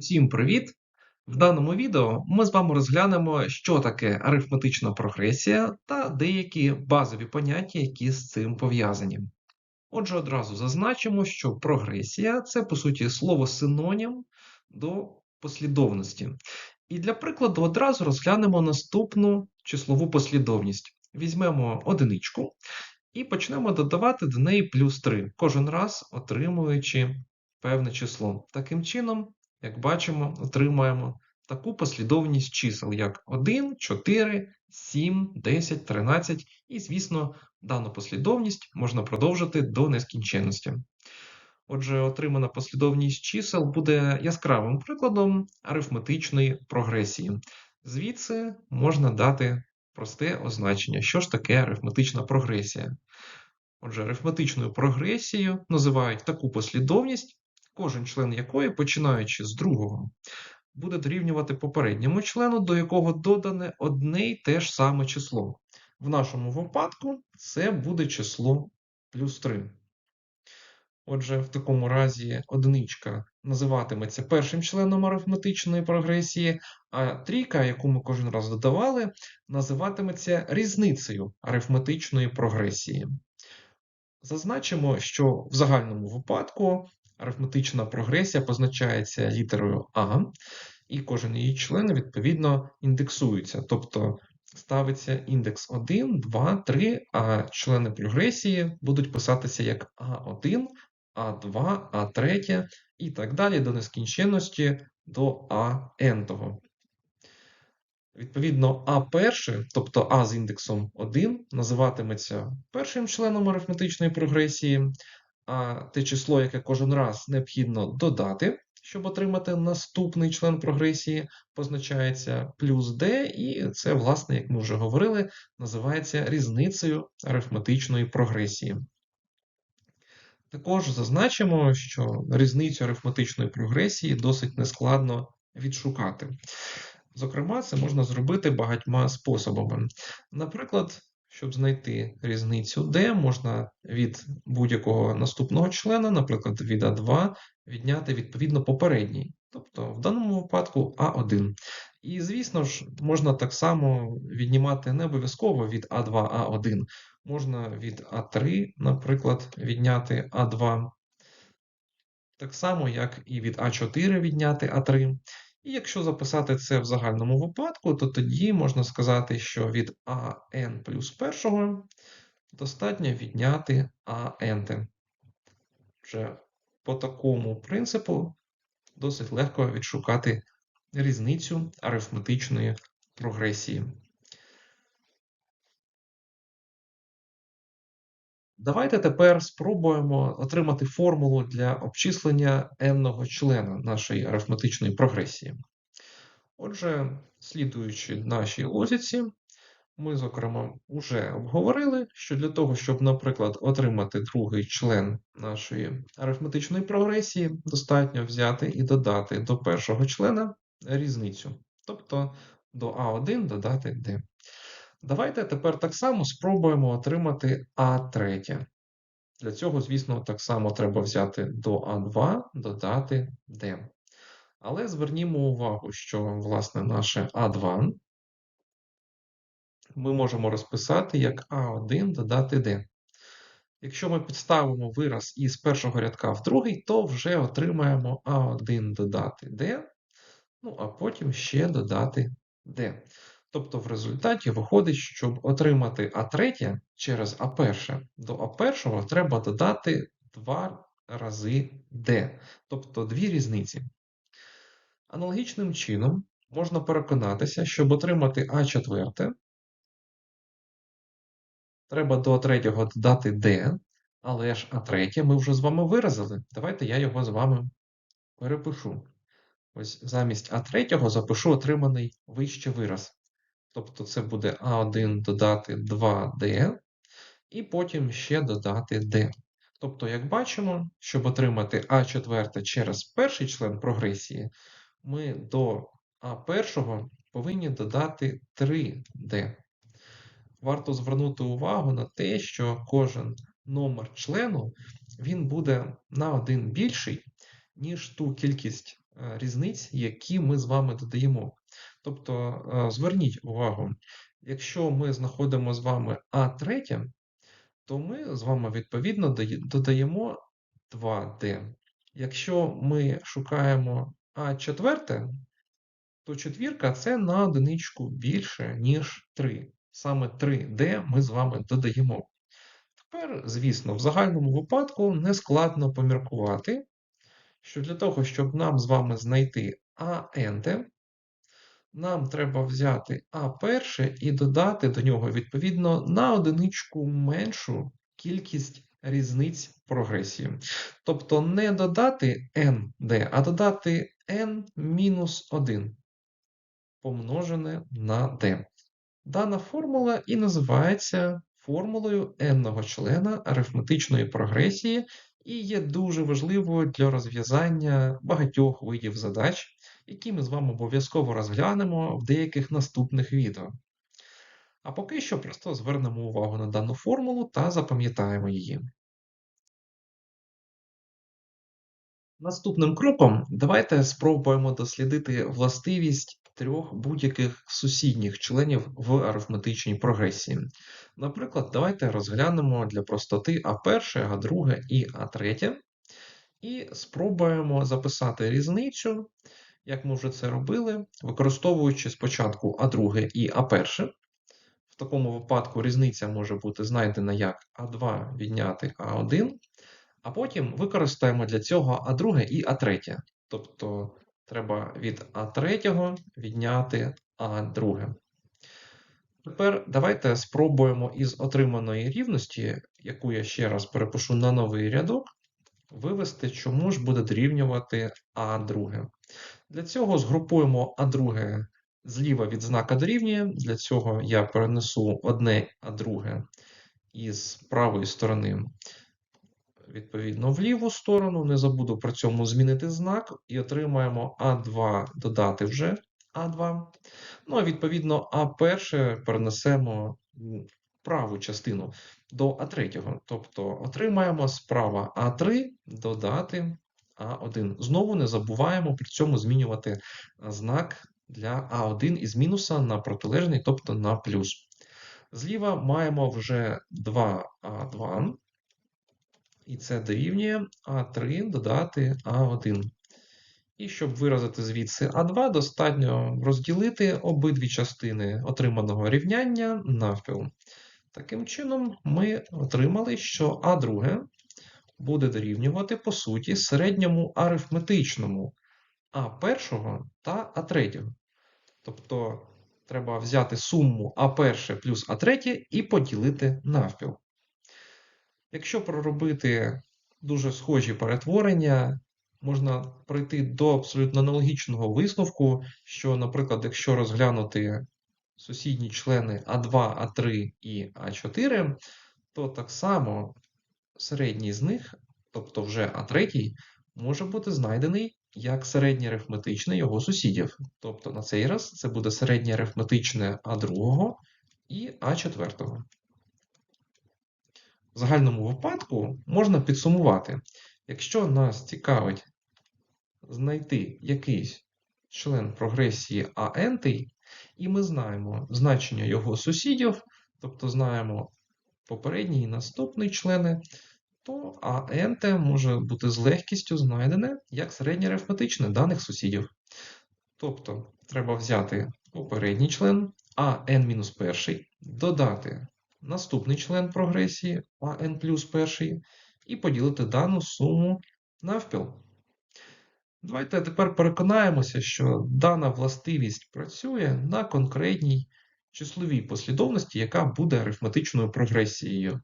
Всім привіт! В даному відео ми з вами розглянемо, що таке арифметична прогресія та деякі базові поняття, які з цим пов'язані. Отже, одразу зазначимо, що прогресія це, по суті, слово синонім до послідовності. І для прикладу одразу розглянемо наступну числову послідовність. Візьмемо одиничку і почнемо додавати до неї плюс 3, кожен раз отримуючи певне число. Таким чином, як бачимо, отримаємо таку послідовність чисел, як 1, 4, 7, 10, 13, і, звісно, дану послідовність можна продовжити до нескінченності. Отже, отримана послідовність чисел буде яскравим прикладом арифметичної прогресії. Звідси можна дати просте означення, що ж таке арифметична прогресія. Отже, арифметичною прогресією називають таку послідовність, кожен член якої, починаючи з другого, буде дорівнювати попередньому члену, до якого додане одне й те ж саме число. В нашому випадку це буде число плюс 3. Отже, в такому разі одиничка називатиметься першим членом арифметичної прогресії, а трійка, яку ми кожен раз додавали, називатиметься різницею арифметичної прогресії. Зазначимо, що в загальному випадку арифметична прогресія позначається літерою А, і кожен її член, відповідно, індексується. Тобто ставиться індекс 1, 2, 3, а члени прогресії будуть писатися як А1, А2, А3 і так далі до нескінченності до АН. Відповідно, А1, тобто А з індексом 1, називатиметься першим членом арифметичної прогресії, а те число, яке кожен раз необхідно додати, щоб отримати наступний член прогресії, позначається плюс d, і це, власне, як ми вже говорили, називається різницею арифметичної прогресії. Також зазначимо, що різницю арифметичної прогресії досить нескладно відшукати. Зокрема, це можна зробити багатьма способами. Наприклад, щоб знайти різницю d, можна від будь-якого наступного члена, наприклад, від А2, відняти відповідно попередній, тобто в даному випадку А1. І, звісно ж, можна так само віднімати не обов'язково від А2 А1, можна від А3, наприклад, відняти А2. Так само, як і від А4 відняти А3. І якщо записати це в загальному випадку, то тоді можна сказати, що від АН плюс першого достатньо відняти АНТ. Вже по такому принципу досить легко відшукати різницю арифметичної прогресії. Давайте тепер спробуємо отримати формулу для обчислення n-го члена нашої арифметичної прогресії. Отже, слідуючи нашій логіці, ми, зокрема, вже обговорили, що для того, щоб, наприклад, отримати другий член нашої арифметичної прогресії, достатньо взяти і додати до першого члена різницю, тобто до А1 додати D. Давайте тепер так само спробуємо отримати А3. Для цього, звісно, так само треба взяти до А2, додати D. Але звернімо увагу, що, власне, наше А2 ми можемо розписати як А1 додати D. Якщо ми підставимо вираз із першого рядка в другий, то вже отримаємо А1 додати D, ну а потім ще додати D. Тобто в результаті виходить, щоб отримати А3 через А1, до А1 треба додати 2 рази D, тобто дві різниці. Аналогічним чином можна переконатися, щоб отримати А4, треба до А3 додати D, але ж А3 ми вже з вами виразили. Давайте я його з вами перепишу. Ось замість А3 запишу отриманий вище вираз. Тобто це буде А1 додати 2D, і потім ще додати D. Тобто, як бачимо, щоб отримати А4 через перший член прогресії, ми до А1 повинні додати 3D. Варто звернути увагу на те, що кожен номер члену він буде на один більший, ніж ту кількість е, різниць, які ми з вами додаємо. Тобто, е, зверніть увагу, якщо ми знаходимо з вами А третє, то ми з вами відповідно додаємо 2D. Якщо ми шукаємо А четверте, то четвірка це на одиничку більше, ніж 3. Саме 3D ми з вами додаємо. Тепер, звісно, в загальному випадку не складно поміркувати, що для того, щоб нам з вами знайти АНТ, нам треба взяти А перше і додати до нього, відповідно, на одиничку меншу кількість різниць прогресії. Тобто не додати ND, а додати N-1 помножене на D. Дана формула і називається формулою n-го члена арифметичної прогресії і є дуже важливою для розв'язання багатьох видів задач, які ми з вами обов'язково розглянемо в деяких наступних відео. А поки що просто звернемо увагу на дану формулу та запам'ятаємо її. Наступним кроком давайте спробуємо дослідити властивість трьох будь-яких сусідніх членів в арифметичній прогресії. Наприклад, давайте розглянемо для простоти А1, А2 і А3 і спробуємо записати різницю, як ми вже це робили, використовуючи спочатку А2 і А1. В такому випадку різниця може бути знайдена як А2 відняти А1, а потім використаємо для цього А2 і А3. Тобто треба від А3 відняти А2. Тепер давайте спробуємо із отриманої рівності, яку я ще раз перепишу на новий рядок, вивести, чому ж буде дорівнювати А2. Для цього згрупуємо А2 зліва від знака дорівнює. Для цього я перенесу одне А2 із правої сторони відповідно в ліву сторону. Не забуду при цьому змінити знак і отримаємо А2 додати вже А2. Ну, а відповідно, А1 перенесемо праву частину до А3. Тобто отримаємо справа А3 додати А1. Знову не забуваємо при цьому змінювати знак для А1 із мінуса на протилежний, тобто на плюс. Зліва маємо вже 2А2. І це дорівнює А3 додати А1. І щоб виразити звідси А2, достатньо розділити обидві частини отриманого рівняння навпіл. Таким чином, ми отримали, що А2 буде дорівнювати, по суті, середньому арифметичному А1 та А3. Тобто, треба взяти суму А1 плюс А3 і поділити навпіл. Якщо проробити дуже схожі перетворення, можна прийти до абсолютно аналогічного висновку, що, наприклад, якщо розглянути сусідні члени А2, А3 і А4, то так само середній з них, тобто вже А3, може бути знайдений як середнє арифметичне його сусідів. Тобто на цей раз це буде середнє арифметичне А2 і А4. В загальному випадку можна підсумувати, якщо нас цікавить знайти якийсь член прогресії АН, і ми знаємо значення його сусідів, тобто знаємо попередній і наступний члени, то АНТ може бути з легкістю знайдене як середнє арифметичне даних сусідів. Тобто треба взяти попередній член АН-1, додати наступний член прогресії АН плюс перший і поділити дану суму навпіл. Давайте тепер переконаємося, що дана властивість працює на конкретній числовій послідовності, яка буде арифметичною прогресією.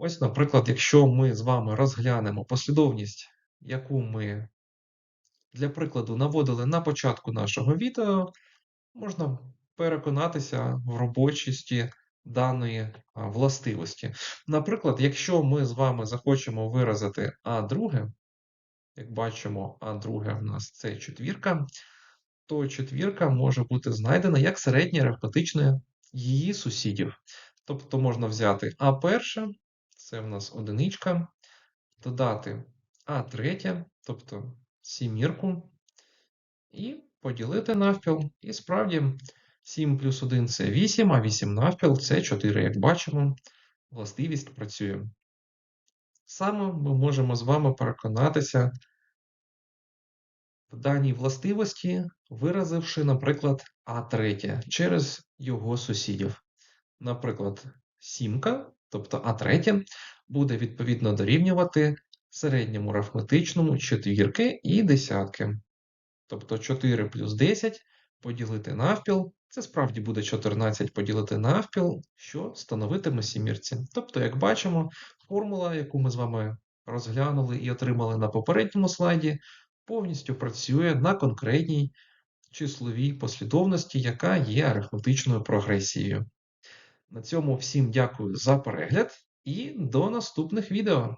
Ось, наприклад, якщо ми з вами розглянемо послідовність, яку ми для прикладу наводили на початку нашого відео, можна переконатися в робочості даної властивості. Наприклад, якщо ми з вами захочемо виразити А2, як бачимо, А2 в нас це четвірка, то четвірка може бути знайдена як середнє арифметичне її сусідів. Тобто можна взяти А1, це в нас одиничка, додати а третє, тобто сімірку, і поділити навпіл. І справді 7 плюс 1 це 8, а 8 навпіл це 4, як бачимо, властивість працює. Саме ми можемо з вами переконатися в даній властивості, виразивши, наприклад, А3 через його сусідів. Наприклад, сімка, тобто А3, буде відповідно дорівнювати середньому арифметичному четвірки і десятки. Тобто 4 плюс 10 поділити навпіл, це справді буде 14 поділити навпіл, що становитиме сімірці. Тобто, як бачимо, формула, яку ми з вами розглянули і отримали на попередньому слайді, повністю працює на конкретній числовій послідовності, яка є арифметичною прогресією. На цьому всім дякую за перегляд і до наступних відео.